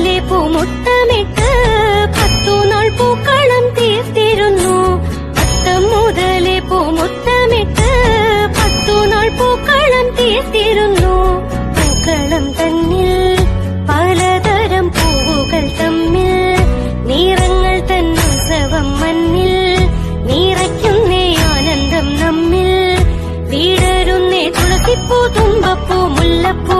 പോലെ പൂമുട്ടമിട്ട് പത്തു നാൾ പൂക്കളം തീർത്തിരുന്നു. പത്തം മുതലേ പൂമുട്ടമിട്ട് പത്തു നാൾ പൂക്കളം തീർത്തിരുന്നു. പൂക്കളം തന്നിൽ പലതരം പൂവുകൾ തമ്മിൽ നിറങ്ങൾ തന്നുത്സവം മണ്ണിൽ നിറയ്ക്കുന്നേ ആനന്ദം നമ്മിൽ. വീടരുന്നേ തുളസിപ്പൂ തുമ്പപ്പൂ മുല്ലപ്പൂ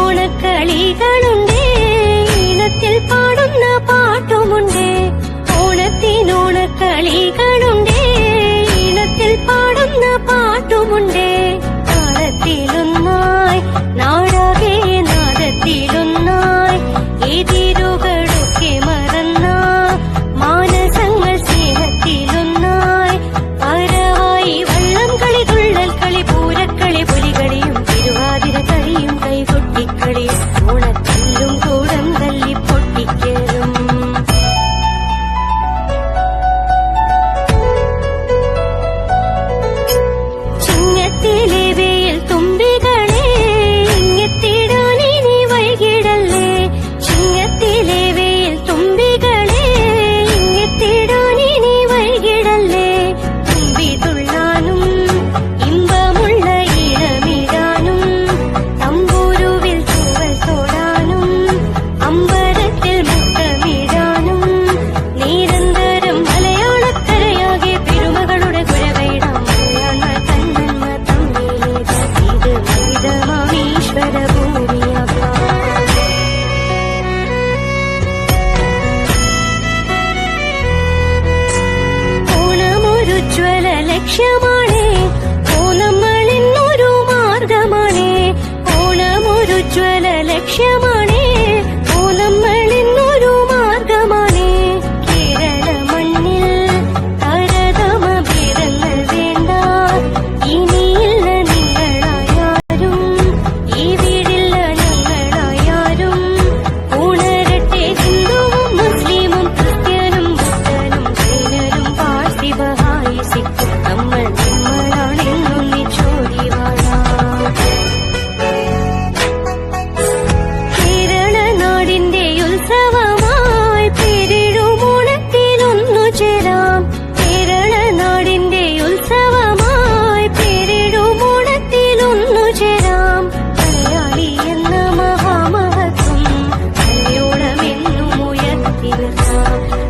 ഓണത്തിനോണക്കളികളുണ്ട് ഈണത്തിൽ ഈണത്തിൽ പാടുന്ന പാട്ടുമുണ്ട്. ലക്ഷ്യമാണ്. ഓണം മണിന്നൊരു മാർഗമാണ്. ഓണം ഒരു ജ്വല ലക്ഷ്യമാണ് libertad.